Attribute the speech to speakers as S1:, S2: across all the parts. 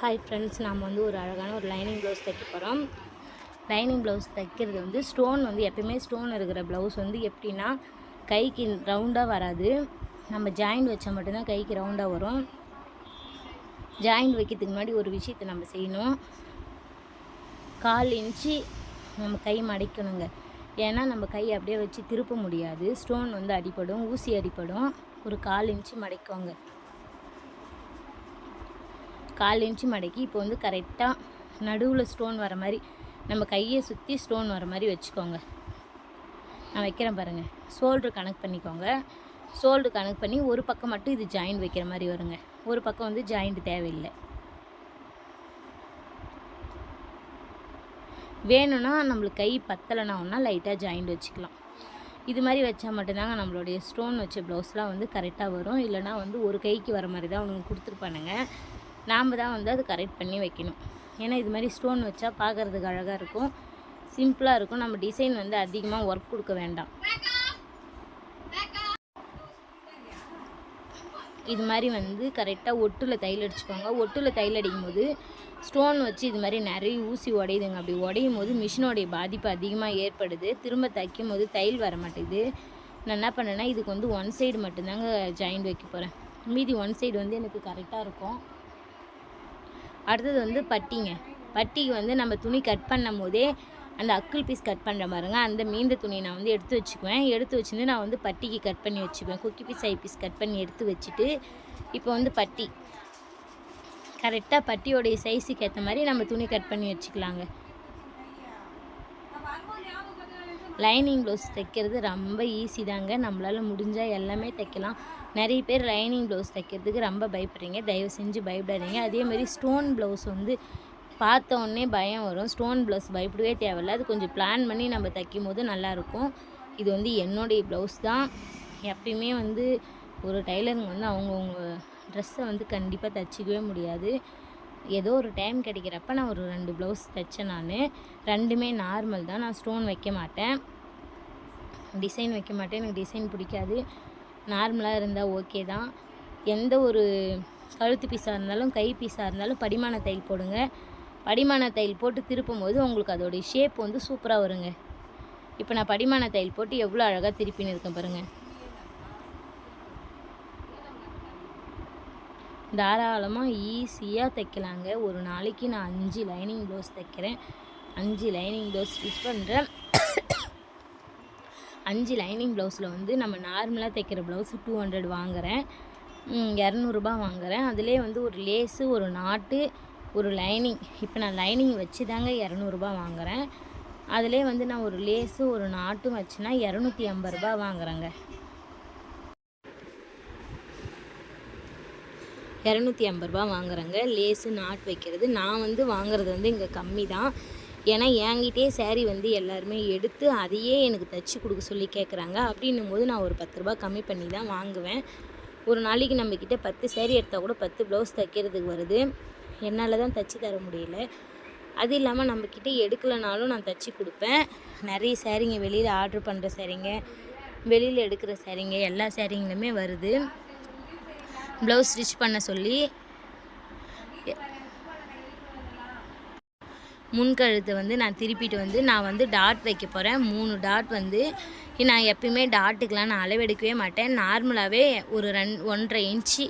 S1: Hi friends நாம் வந்து ஒரு அழகான ஒரு லைனிங் ப்ளவுஸ் தைக்க போகிறோம் லைனிங் ப்ளவுஸ் தைக்கிறது வந்து ஸ்டோன் வந்து எப்பயுமே ஸ்டோன் இருக்கிற ப்ளவுஸ் வந்து எப்படின்னா கைக்கு ரவுண்டாக வராது. நம்ம ஜாயிண்ட் வச்சா மட்டும்தான் கைக்கு ரவுண்டாக வரும். ஜாயிண்ட் வைக்கிறதுக்கு முன்னாடி ஒரு விஷயத்தை நம்ம செய்யணும். கால் இன்ச்சு நம்ம கை மடைக்கணுங்க. ஏன்னா நம்ம கை அப்படியே வச்சு திருப்ப முடியாது. ஸ்டோன் வந்து அடிப்படும் ஊசி அடிப்படும் ஒரு கால் இன்ச்சு மடைக்கோங்க. கால் இன்ச்சு மடக்கி இப்போ வந்து கரெக்டாக நடுவில் ஸ்டோன் வர மாதிரி நம்ம கையை சுற்றி ஸ்டோன் வர மாதிரி வச்சுக்கோங்க. நான் வைக்கிறேன் பாருங்கள் ஷோல்ட்ரு கனெக்ட் பண்ணிக்கோங்க. ஷோல்டு கனெக்ட் பண்ணி ஒரு பக்கம் மட்டும் இது ஜாயிண்ட் வைக்கிற மாதிரி வருங்க. ஒரு பக்கம் வந்து ஜாயிண்ட் தேவையில்லை. வேணும்னா நம்மளுக்கு கை பத்தலைனா ஒன்றா லைட்டாக ஜாயிண்ட் வச்சுக்கலாம். இது மாதிரி வச்சா மட்டும்தாங்க நம்மளுடைய ஸ்டோன் வச்ச ப்ளவுஸ்லாம் வந்து கரெக்டாக வரும். இல்லைனா வந்து ஒரு கைக்கு வர மாதிரி தான் அவனுக்கு கொடுத்துருப்பானுங்க. நாம் தான் வந்து அது கரெக்ட் பண்ணி வைக்கணும். ஏன்னா இது மாதிரி ஸ்டோன் வச்சா பார்க்குறதுக்கு அழகாக இருக்கும். சிம்பிளாக இருக்கும். நம்ம டிசைன் வந்து அதிகமாக ஒர்க் கொடுக்க வேண்டாம். இது மாதிரி வந்து கரெக்டாக ஒட்டில் தையல் அடிச்சுக்கோங்க. ஒட்டில் தையல் அடிக்கும் போது ஸ்டோன் வச்சு இது மாதிரி நிறைய ஊசி உடையுதுங்க. அப்படி உடையும் போது மிஷினோடைய பாதிப்பு அதிகமாக ஏற்படுது. திரும்ப தைக்கும் போது தையல் வர மாட்டேங்குது. நான் என்ன பண்ணேன்னா இதுக்கு வந்து ஒன் சைடு மட்டும்தாங்க ஜாயிண்ட் வைக்க போகிறேன் மீதி ஒன் சைடு வந்து எனக்கு கரெக்டாக இருக்கும். அடுத்தது வந்து பட்டிங்க. பட்டிக்கு வந்து நம்ம துணி கட் பண்ணும் போதே அந்த அக்குள் பீஸ் கட் பண்ணுற மாதிரிங்க அந்த மீந்த துணியை நான் வந்து எடுத்து வச்சுக்குவேன். எடுத்து வச்சுருந்து நான் வந்து பட்டிக்கு கட் பண்ணி வச்சுக்குவேன். குக்கி பீஸ் ஐ பீஸ் கட் பண்ணி எடுத்து வச்சுட்டு இப்போ வந்து பட்டி. கரெக்டாக பட்டியோடைய சைஸுக்கு ஏற்ற மாதிரி நம்ம துணி கட் பண்ணி வச்சுக்கலாங்க. லைனிங் ப்ளவுஸ் தைக்கிறது ரொம்ப ஈஸி தாங்க. நம்மளால் முடிஞ்சால் எல்லாமே தைக்கலாம். நிறைய பேர் லைனிங் ப்ளவுஸ் தைக்கிறதுக்கு ரொம்ப பயப்படுறீங்க. தயவு செஞ்சு பயப்படாதீங்க. அதே மாதிரி ஸ்டோன் ப்ளவுஸ் வந்து பார்த்த உடனே பயம் வரும். ஸ்டோன் ப்ளவுஸ் பயப்படவே தேவையில்ல. அது கொஞ்சம் பிளான் பண்ணி நம்ம தைக்கும் போது நல்லாயிருக்கும். இது வந்து என்னுடைய ப்ளவுஸ் தான். எப்பயுமே வந்து ஒரு டைலருங்க வந்து அவங்கவுங்க ட்ரெஸ்ஸை வந்து கண்டிப்பாக தைச்சிக்கவே முடியாது. ஏதோ ஒரு டைம் கிடைக்கிறப்ப நான் ஒரு ரெண்டு ப்ளவுஸ் தைச்சேன் நான். ரெண்டுமே நார்மல் தான். நான் ஸ்டோன் வைக்க மாட்டேன். டிசைன் வைக்க மாட்டேன். எனக்கு டிசைன் பிடிக்காது. நார்மலாக இருந்தால் ஓகே தான். எந்த ஒரு கழுத்து பீஸாக இருந்தாலும் கை பீஸாக இருந்தாலும் படிமான தையல் போடுங்க. படிமான தையல் போட்டு திருப்பும் போது உங்களுக்கு அதோடைய ஷேப் வந்து சூப்பராக வருங்க. இப்போ நான் படிமான தையல் போட்டு எவ்வளோ அழகாக திருப்பின்னு இருக்கேன் பாருங்கள் தாராளமாக ஈஸியாக தைக்கலாங்க. ஒரு நாளைக்கு நான் அஞ்சு லைனிங் ப்ளவுஸ் தைக்கிறேன். அஞ்சு லைனிங் ப்ளவுஸ் ஸ்டிச் பண்ணுறேன். அஞ்சு லைனிங் ப்ளவுஸில் வந்து நம்ம நார்மலாக தைக்கிற ப்ளவுஸ் டூ ஹண்ட்ரட் வாங்குகிறேன் இரநூறுபா வாங்குகிறேன் அதிலே வந்து ஒரு லேஸு ஒரு நாட்டு ஒரு லைனிங். இப்போ நான் லைனிங் வச்சு தாங்க இரநூறுபா வாங்குகிறேன் அதிலே வந்து நான் ஒரு லேஸு ஒரு நாட்டும் வச்சுன்னா இரநூத்தி ஐம்பது ரூபா வாங்குறேங்க. இரநூத்தி ஐம்பது ரூபா வாங்குறேங்க. லேஸு நாட் வைக்கிறது. நான் வந்து வாங்குறது வந்து இங்கே கம்மி தான். ஏன்னா என்கிட்டே சேரீ வந்து எல்லாருமே எடுத்து அதையே எனக்கு தைச்சி கொடுக்க சொல்லி கேட்குறாங்க அப்படின்னும் போது நான் ஒரு பத்து ரூபா கம்மி பண்ணி தான் வாங்குவேன். ஒரு நாளைக்கு நம்மக்கிட்ட பத்து சேரீ எடுத்தால் கூட பத்து ப்ளவுஸ் தைக்கிறதுக்கு வருது. என்னால் தான் தைச்சி தர முடியல. அது இல்லாமல் நம்மக்கிட்ட எடுக்கலைனாலும் நான் தைச்சி கொடுப்பேன். நிறைய சேரீங்க வெளியில் ஆர்டர் பண்ணுற சேரீங்க வெளியில் எடுக்கிற சேரீங்க எல்லா சேரீங்களுமே வருது. ப்ளவுஸ் ஸ்டிச் பண்ண சொல்லி முன்கழுத்து வந்து நான் திருப்பிட்டு வந்து நான் வந்து டாட் வைக்க போகிறேன் மூணு டாட் வந்து நான் எப்பயுமே டாட்டுக்கெலாம் நான் அளவெடுக்கவே மாட்டேன். நார்மலாகவே ஒரு ரெண் ஒன்றரை இன்ச்சு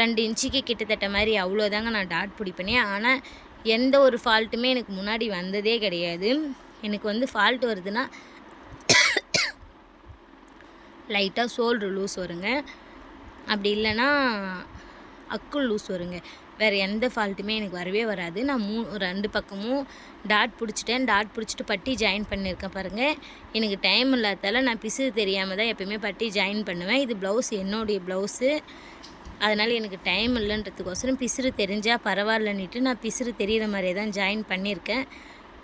S1: ரெண்டு இன்ச்சுக்கு கிட்டத்தட்ட மாதிரி அவ்வளோதாங்க நான் டாட் பிடிப்பேனே. ஆனால் எந்த ஒரு ஃபால்ட்டுமே எனக்கு முன்னாடி வந்ததே கிடையாது. எனக்கு வந்து ஃபால்ட் வருதுன்னா லைட்டாக ஷோல்ட்ரு லூஸ் வருங்க. அப்படி இல்லைன்னா அக்குள் லூஸ் வருங்க. வேறு எந்த ஃபால்ட்டுமே எனக்கு வரவே வராது. நான் மூ ரெண்டு பக்கமும் டாட் பிடிச்சிட்டேன். டாட் பிடிச்சிட்டு பட்டி ஜாயின் பண்ணியிருக்கேன் பாருங்கள் எனக்கு டைம் இல்லாதால நான் பிசு தெரியாமல் தான் எப்போயுமே பட்டி ஜாயின் பண்ணுவேன். இது ப்ளவுஸ் என்னுடைய ப்ளவுஸு அதனால் எனக்கு டைம் இல்லைன்றதுக்கோசரம் பிசுறு தெரிஞ்சால் பரவாயில்லன்னுட்டு நான் பிசுறு தெரிகிற மாதிரியே தான் ஜாயின் பண்ணியிருக்கேன்.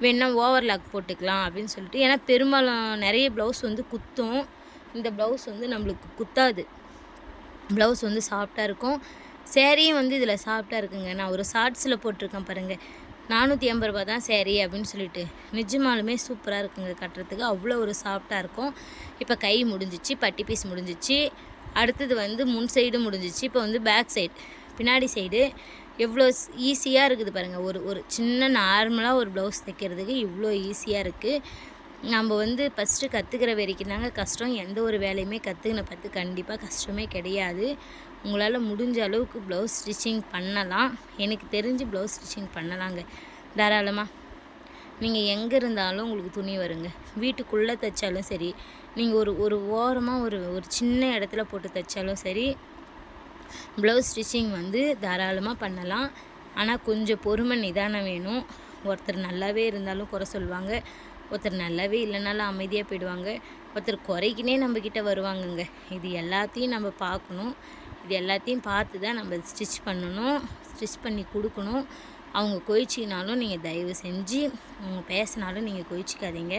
S1: வேணால் ஓவர்லாக் போட்டுக்கலாம் அப்படின்னு சொல்லிட்டு. ஏன்னா பெரும்பாலும் நிறைய ப்ளவுஸ் வந்து குத்தும். இந்த ப்ளவுஸ் வந்து நம்மளுக்கு குத்தாது. ப்ளவுஸ் வந்து சாஃப்டாக இருக்கும். சேரீயும் வந்து இதில் சாஃப்டாக இருக்குங்க. நான் ஒரு ஷார்ட்ஸில் போட்டிருக்கேன் பாருங்கள் நானூற்றி ஐம்பது ரூபா தான் சேரீ அப்படின்னு சொல்லிட்டு. நிஜமாலுமே சூப்பராக இருக்குங்க கட்டுறதுக்கு. அவ்வளோ ஒரு சாஃப்டாக இருக்கும். இப்போ கை முடிஞ்சிச்சு பட்டி பீஸ் முடிஞ்சிச்சு. அடுத்தது வந்து முன் சைடு முடிஞ்சிச்சு. இப்போ வந்து பேக் சைடு பின்னாடி சைடு எவ்வளோ ஈஸியாக இருக்குது பாருங்கள் ஒரு ஒரு சின்ன நார்மலாக ஒரு ப்ளவுஸ் தைக்கிறதுக்கு இவ்வளோ ஈஸியாக இருக்குது நம்ம வந்து ஃபஸ்ட்டு கற்றுக்கிற வரைக்கும் தாங்க கஷ்டம். எந்த ஒரு வேலையுமே கற்றுக்கின பார்த்து கண்டிப்பாக கஷ்டமே கிடையாது. உங்களால் முடிஞ்ச அளவுக்கு ப்ளவுஸ் ஸ்டிச்சிங் பண்ணலாம். எனக்கு தெரிஞ்சு ப்ளவுஸ் ஸ்டிச்சிங் பண்ணலாங்க. தாராளமாக நீங்கள் எங்கே இருந்தாலும் உங்களுக்கு துணி வருங்க. வீட்டுக்குள்ளே தைச்சாலும் சரி நீங்கள் ஒரு ஒரு ஓரமாக ஒரு ஒரு சின்ன இடத்துல போட்டு தைச்சாலும் சரி ப்ளவுஸ் ஸ்டிச்சிங் வந்து தாராளமாக பண்ணலாம். ஆனால் கொஞ்சம் பொறுமை நிதானம் வேணும். ஒருத்தர் நல்லாவே இருந்தாலும் குறை சொல்லுவாங்க. ஒருத்தர் நல்லாவே இல்லைனாலும் அமைதியாக போயிடுவாங்க. ஒருத்தர் குறைக்கினே நம்மக்கிட்ட வருவாங்கங்க. இது எல்லாத்தையும் நம்ம பார்க்கணும். இது எல்லாத்தையும் பார்த்து தான் நம்ம ஸ்டிச் பண்ணணும் ஸ்டிச் பண்ணி கொடுக்கணும். அவங்க கொயிச்சினாலும் நீங்கள் தயவு செஞ்சு அவங்க பேசினாலும் நீங்கள் கொயிச்சிக்காதீங்க.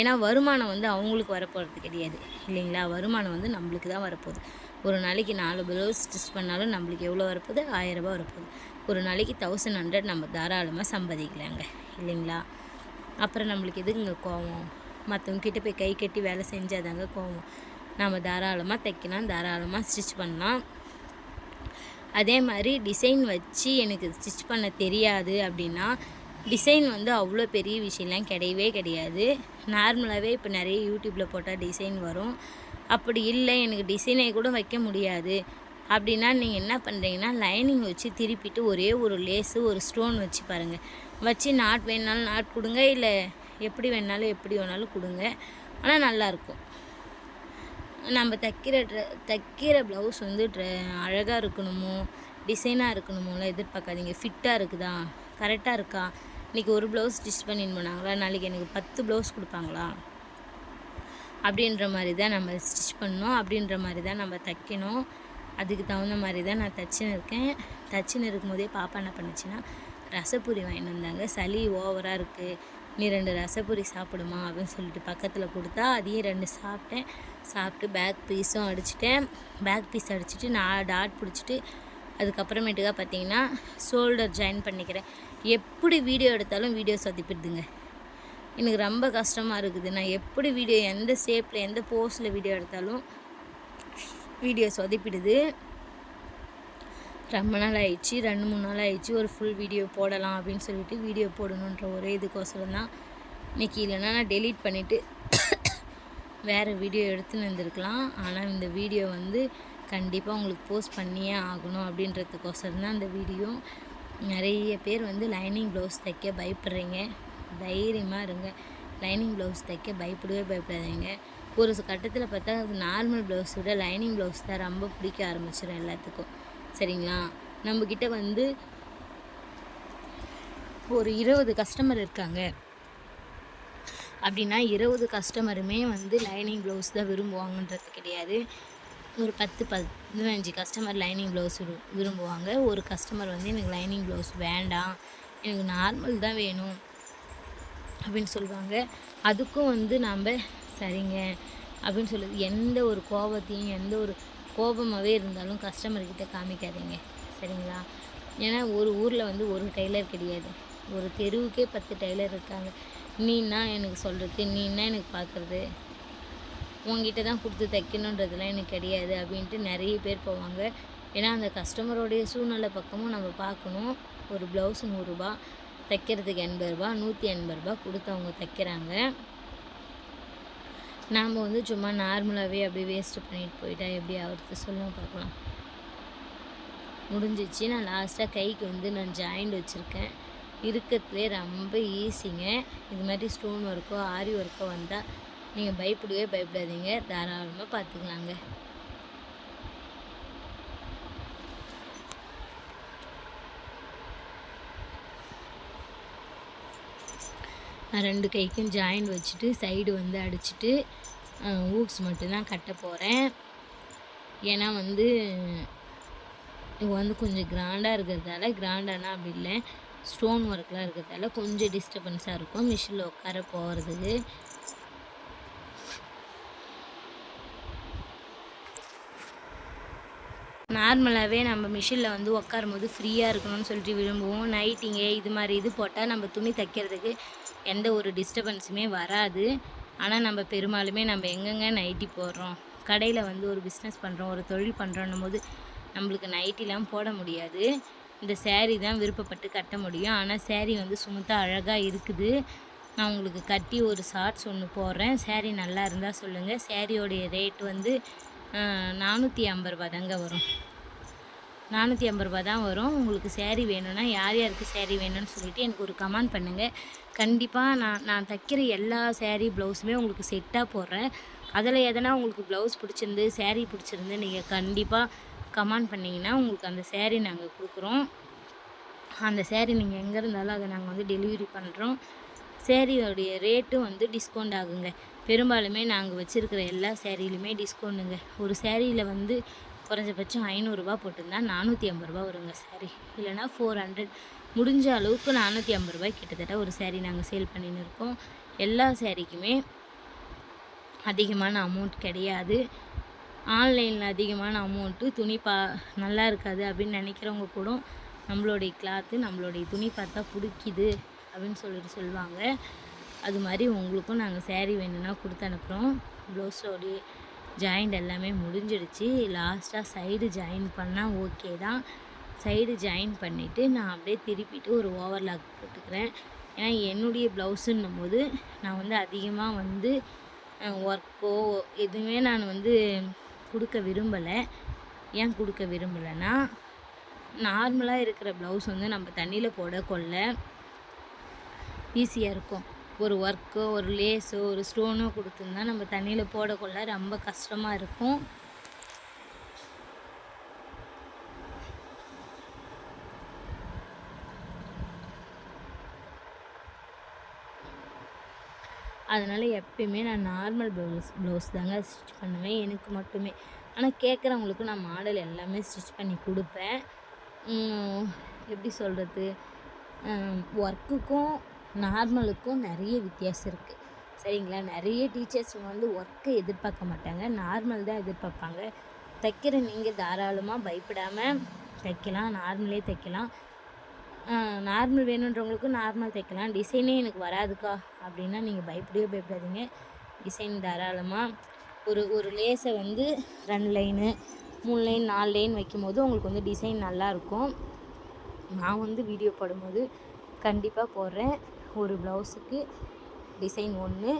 S1: ஏன்னா வருமானம் வந்து அவங்களுக்கு வரப்போகிறது கிடையாது இல்லைங்களா? வருமானம் வந்து நம்மளுக்கு தான் வரப்போகுது. ஒரு நாளைக்கு நாலு ப்ளவுஸ் ஸ்டிச் பண்ணாலும் நம்மளுக்கு எவ்வளோ வரப்போகுது? ஆயிரரூபா வரப்போகுது. ஒரு நாளைக்கு தௌசண்ட் ஹண்ட்ரட் நம்ம தாராளமாக சம்பாதிக்கலாங்க இல்லைங்களா? அப்புறம் நம்மளுக்கு எதுக்குங்க கோவம்? மற்றவங்கிட்ட போய் கை கட்டி வேலை செஞ்சாதாங்க கோவம். நம்ம தாராளமாக தைக்கலாம் தாராளமாக ஸ்டிச் பண்ணலாம். அதே மாதிரி டிசைன் வச்சு எனக்கு ஸ்டிச் பண்ண தெரியாது அப்படின்னா டிசைன் வந்து அவ்வளோ பெரிய விஷயம்லாம் கிடையவே கிடையாது. நார்மலாகவே இப்போ நிறைய யூடியூப்பில் போட்டால் டிசைன் வரும். அப்படி இல்லை எனக்கு டிசைனை கூட வைக்க முடியாது. அப்படின்னா நீங்கள் என்ன பண்ணுறீங்கன்னா லைனிங் வச்சு திருப்பிட்டு ஒரே ஒரு லேஸு ஒரு ஸ்டோன் வச்சு பாருங்கள் வச்சு நாட் வேணுனாலும் நாட் கொடுங்க இல்லை எப்படி வேணாலும் எப்படி வேணாலும் கொடுங்க. ஆனால் நல்லாயிருக்கும் நம்ம தைக்கிற ட்ரெ தைக்கிற ப்ளவுஸ் வந்து ட்ரெ அழகாக இருக்கணுமோ டிசைனாக இருக்கணுமோலாம் எதிர்பார்க்காதீங்க. ஃபிட்டாக இருக்குதா? கரெக்டாக இருக்கா? இன்றைக்கி ஒரு ப்ளவுஸ் ஸ்டிச் பண்ணின்னு போனாங்களா? நாளைக்கு எனக்கு பத்து ப்ளவுஸ் கொடுப்பாங்களா? அப்படின்ற மாதிரி தான் நம்ம ஸ்டிச் பண்ணணும். அப்படின்ற மாதிரி தான் நம்ம தைக்கணும். அதுக்கு தகுந்த மாதிரி தான் நான் தச்சுன்னு இருக்கேன். தச்சுன்னு இருக்கும்போதே பாப்பா என்ன பண்ணுச்சுன்னா ரசப்பூரி வாங்கிட்டு வந்தாங்க. சளி ஓவராக இருக்குது நீ ரெண்டு ரசப்பூரி சாப்பிடுமா அப்படின்னு சொல்லிட்டு பக்கத்தில் கொடுத்தா அதையும் ரெண்டு சாப்பிட்டேன். சாப்பிட்டு பேக் பீஸும் அடிச்சிட்டேன். பேக் பீஸ் அடிச்சுட்டு நான் டாட் பிடிச்சிட்டு அதுக்கப்புறமேட்டுக்கா பார்த்தீங்கன்னா ஷோல்டர் ஜாயின் பண்ணிக்கிறேன். எப்படி வீடியோ எடுத்தாலும் வீடியோ சொதிப்பிடுதுங்க. எனக்கு ரொம்ப கஷ்டமாக இருக்குது. நான் எப்படி வீடியோ எந்த ஷேப்பில் எந்த போஸில் வீடியோ எடுத்தாலும் வீடியோ சொதிப்பிடுது. ரொம்ப நாள் ஆயிடுச்சு ரெண்டு மூணு நாள் ஆயிடுச்சு ஒரு ஃபுல் வீடியோ போடலாம் அப்படின்னு சொல்லிட்டு வீடியோ போடணுன்ற ஒரே இதுக்கோசரம் தான். இன்றைக்கி இல்லைன்னா நான் டெலீட் பண்ணிவிட்டு வேறு வீடியோ எடுத்துன்னு வந்திருக்கலாம். ஆனால் இந்த வீடியோ வந்து கண்டிப்பாக உங்களுக்கு போஸ்ட் பண்ணியே ஆகணும் அப்படின்றதுக்கோசரம் தான் இந்த வீடியோ நிறைய பேர் வந்து லைனிங் ப்ளவுஸ் தைக்க பயப்படுறீங்க. தைரியமாக இருங்க. லைனிங் ப்ளவுஸ் தைக்க பயப்படவே பயப்படாதீங்க. ஒரு கட்டத்தில் பார்த்தா நார்மல் ப்ளவுஸ் விட லைனிங் ப்ளவுஸ் தான் ரொம்ப பிடிக்க ஆரம்பிச்சிடும் எல்லாத்துக்கும். சரிங்களா? நம்மக்கிட்ட வந்து ஒரு இருபது கஸ்டமர் இருக்காங்க. அப்படின்னா இருபது கஸ்டமருமே வந்து லைனிங் ப்ளவுஸ் தான் விரும்புவாங்கன்றது கிடையாது. ஒரு பத்து பதினஞ்சு கஸ்டமர் லைனிங் ப்ளவுஸ் விரும்புவாங்க. ஒரு கஸ்டமர் வந்து எனக்கு லைனிங் ப்ளவுஸ் வேண்டாம். எனக்கு நார்மல் தான் வேணும் அப்படின்னு சொல்லுவாங்க. அதுக்கும் வந்து நாம் சரிங்க அப்படின்னு சொல்லுது. எந்த ஒரு கோபத்தையும் எந்த ஒரு கோபமாகவே இருந்தாலும் கஸ்டமர்கிட்ட காமிக்காதீங்க. சரிங்களா? ஏன்னா ஒரு ஊரில் வந்து ஒரு டெய்லர் கிடையாது. ஒரு தெருவுக்கே பத்து டெய்லர் இருக்காங்க. நீனா எனக்கு சொல்கிறது நீன்னா எனக்கு பார்க்குறது உங்ககிட்ட தான் கொடுத்து தைக்கணுன்றதுலாம் எனக்கு கிடையாது அப்படின்ட்டு நிறைய பேர் போவாங்க. ஏன்னா அந்த கஸ்டமரோடைய சூழ்நிலை பக்கமும் நம்ம பார்க்கணும். ஒரு ப்ளவுஸ் நூறுரூபா தைக்கிறதுக்கு எண்பது ரூபா நூற்றி எண்பது ரூபா கொடுத்து அவங்க தைக்கிறாங்க. நாம் வந்து சும்மா நார்மலாகவே அப்படியே வேஸ்ட்டு பண்ணிட்டு போயிட்டா எப்படி அவருக்கு சொல்லுங்கள் பார்க்கலாம் முடிஞ்சிச்சு. நான் லாஸ்ட்டாக கைக்கு வந்து நான் ஜாயிண்ட் வச்சுருக்கேன். இருக்கிறதுலே ரொம்ப ஈஸிங்க இது மாதிரி ஸ்டோன் ஒர்க்கோ ஆரி ஒர்க்கோ வந்தால் நீங்கள் பயப்படவே பயப்படாதீங்க. தாராளமாக பார்த்துக்கலாங்க ரெண்டு கைக்கும் ஜாயிண்ட் வச்சுட்டு சைடு வந்து அடிச்சுட்டு ஊக்ஸ் மட்டும்தான் கட்ட போகிறேன் ஏன்னா வந்து இது வந்து கொஞ்சம் கிராண்டாக இருக்கிறதால கிராண்டானா அப்படி இல்லை. ஸ்டோன் ஒர்க்லாம் இருக்கிறதால கொஞ்சம் டிஸ்டர்பன்ஸாக இருக்கும். மிஷினில் உட்கார போகிறதுக்கு நார்மலாகவே நம்ம மிஷினில் வந்து உட்காரும் போது ஃப்ரீயாக இருக்கணும்னு சொல்லிட்டு விரும்புவோம். நைட்டிங்கே இது மாதிரி இது போட்டால் நம்ம துணி தைக்கிறதுக்கு எந்த ஒரு டிஸ்டர்பன்ஸுமே வராது. ஆனால் நம்ம பெரும்பாலுமே நம்ம எங்கெங்கே நைட்டி போடுறோம் கடையில் வந்து ஒரு பிஸ்னஸ் பண்ணுறோம் ஒரு தொழில் பண்ணுறோன்னும் போது நம்மளுக்கு நைட்டிலாம் போட முடியாது. இந்த சேரீ தான் விருப்பப்பட்டு கட்ட முடியும். ஆனால் சேரீ வந்து சுமத்தாக அழகாக இருக்குது. நான் உங்களுக்கு கட்டி ஒரு ஷார்ட்ஸ் ஒன்று போடுறேன். சேரீ நல்லா இருந்தால் சொல்லுங்கள் சேரீயோடைய ரேட் வந்து நானூற்றி ஐம்பது ரூபா தாங்க வரும். நானூற்றி ஐம்பது ரூபா தான் வரும். உங்களுக்கு சேரீ வேணும்னா யார் யாருக்கு சேரீ வேணும்னு சொல்லிட்டு எனக்கு ஒரு கமெண்ட் பண்ணுங்கள் கண்டிப்பாக நான் நான் தைக்கிற எல்லா சேரீ ப்ளவுஸுமே உங்களுக்கு செட்டாக போடுறேன். அதில் எதனா உங்களுக்கு ப்ளவுஸ் பிடிச்சிருந்து சேரீ பிடிச்சிருந்து நீங்கள் கண்டிப்பாக கமெண்ட் பண்ணிங்கன்னா உங்களுக்கு அந்த சேரீ நாங்கள் கொடுக்குறோம். அந்த சேரீ நீங்கள் எங்கே இருந்தாலும் அதை நாங்கள் வந்து டெலிவரி பண்ணுறோம் சேரீயோடைய ரேட்டும் வந்து டிஸ்கவுண்ட் ஆகுங்க. பெரும்பாலுமே நாங்கள் வச்சுருக்கிற எல்லா சேரீலையுமே டிஸ்கவுண்டுங்க ஒரு சேரீயில் வந்து குறைஞ்சபட்சம் ஐநூறுரூவா போட்டிருந்தா நானூற்றி ஐம்பது ரூபா வருங்க saree. இல்லைனா ஃபோர் ஹண்ட்ரட் முடிஞ்ச அளவுக்கு நானூற்றி ஐம்பது ரூபாய் கிட்டத்தட்ட ஒரு சேரீ நாங்கள் சேல் பண்ணின்னு இருக்கோம். எல்லா சேரீக்குமே அதிகமான அமௌண்ட் கிடையாது. ஆன்லைனில் அதிகமான அமௌண்ட்டு துணி பா நல்லா இருக்காது அப்படின்னு நினைக்கிறவங்க கூட நம்மளுடைய கிளாத்து நம்மளுடைய துணி பார்த்தா பிடிக்குது அப்படின்னு சொல்லிட்டு சொல்லுவாங்க. அது மாதிரி உங்களுக்கும் நாங்கள் சேரீ வேணும்னா கொடுத்து அனுப்புகிறோம் ப்ளவுஸோடைய ஜாயிண்ட் எல்லாமே முடிஞ்சிடுச்சு. லாஸ்ட்டாக சைடு ஜாயின் பண்ணால் ஓகே தான். சைடு ஜாயின் பண்ணிவிட்டு நான் அப்படியே திருப்பிட்டு ஒரு ஓவர்லாக் போட்டுக்கிறேன். ஏன்னா என்னுடைய ப்ளவுஸுன்னும் போது நான் வந்து அதிகமாக வந்து ஒர்க்கோ எதுவுமே நான் வந்து கொடுக்க விரும்பலை. ஏன் கொடுக்க விரும்பலைன்னா நார்மலாக இருக்கிற ப்ளவுஸ் வந்து நம்ம தண்ணியில் போட கொள்ள ஈஸியாக இருக்கும். ஒரு ஒர்க்கோ ஒரு லேஸோ ஒரு ஸ்டோனோ கொடுத்துருந்தா நம்ம தண்ணியில் போடக்கொள்ள ரொம்ப கஷ்டமாக இருக்கும். அதனால் எப்பயுமே நான் நார்மல் ப்ளவுஸ் ப்ளவுஸ் தாங்க ஸ்டிச் பண்ணுவேன் எனக்கு மட்டுமே. ஆனால் கேட்குறவங்களுக்கு நான் மாடல் எல்லாமே ஸ்டிச் பண்ணி கொடுப்பேன். எப்படி சொல்கிறது ஒர்க்குக்கும் நார்மலுக்கும் நிறைய வித்தியாசம் இருக்குது சரிங்களா? நிறைய டீச்சர்ஸ் வந்து ஒர்க்கை எதிர்பார்க்க மாட்டாங்க. நார்மல் தான் எதிர்பார்ப்பாங்க. தைக்கிற நீங்கள் தாராளமாக பயப்படாமல் தைக்கலாம். நார்மலே தைக்கலாம். நார்மல் வேணுன்றவங்களுக்கும் நார்மல் தைக்கலாம். டிசைனே எனக்கு வராதுக்கா அப்படின்னா நீங்கள் பயப்படவே பயப்படாதீங்க. டிசைன் தாராளமாக ஒரு ஒரு லேஸை வந்து ரெண்டு லைனு மூணு லைன் நாலு லைன் வைக்கும்போது உங்களுக்கு வந்து டிசைன் நல்லாயிருக்கும் நான் வந்து வீடியோ போடும்போது கண்டிப்பாக போடுறேன். ஒரு ப்ளவுஸுக்கு டிசைன் ஒன்று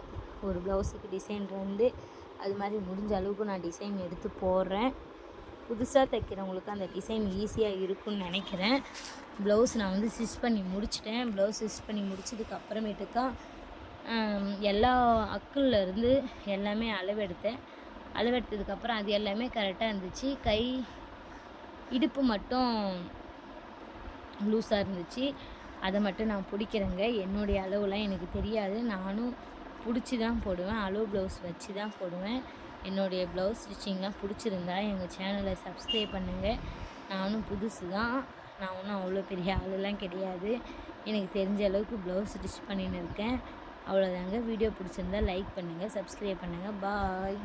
S1: ஒரு ப்ளவுஸுக்கு டிசைன் ரெண்டு. அது மாதிரி முடிஞ்ச அளவுக்கு நான் டிசைன் எடுத்து போடுறேன். புதுசாக தைக்கிறவங்களுக்கு அந்த டிசைன் ஈஸியாக இருக்கும்னு நினைக்கிறேன். ப்ளவுஸ் நான் வந்து ஸ்டிச் பண்ணி முடிச்சிட்டேன். ப்ளவுஸ் ஸ்டிச் பண்ணி முடிச்சதுக்கு அப்புறமேட்டுக்கா எல்லா அக்குல்ல இருந்து எல்லாமே அளவெடுத்தேன். அளவெடுத்ததுக்கப்புறம் அது எல்லாமே கரெக்டாக இருந்துச்சு. கை இடுப்பு மட்டும் லூஸாக இருந்துச்சு. அதை மட்டும் நான் பிடிக்கிறேங்க. என்னுடைய அளவுலாம் எனக்கு தெரியாது. நானும் பிடிச்சி தான் போடுவேன். அளவு ப்ளவுஸ் வச்சு தான் போடுவேன். என்னுடைய ப்ளவுஸ் ஸ்டிச்சிங்லாம் பிடிச்சிருந்தா எங்கள் சேனலை சப்ஸ்கிரைப் பண்ணுங்கள் நானும் புதுசு தான். நான் ஒன்றும் அவ்வளோ பெரிய ஆளுலாம் கிடையாது. எனக்கு தெரிஞ்ச அளவுக்கு ப்ளவுஸ் ஸ்டிச் பண்ணின்னு இருக்கேன். அவ்வளோதாங்க. வீடியோ பிடிச்சிருந்தா லைக் பண்ணுங்கள் சப்ஸ்கிரைப் பண்ணுங்கள் பாய்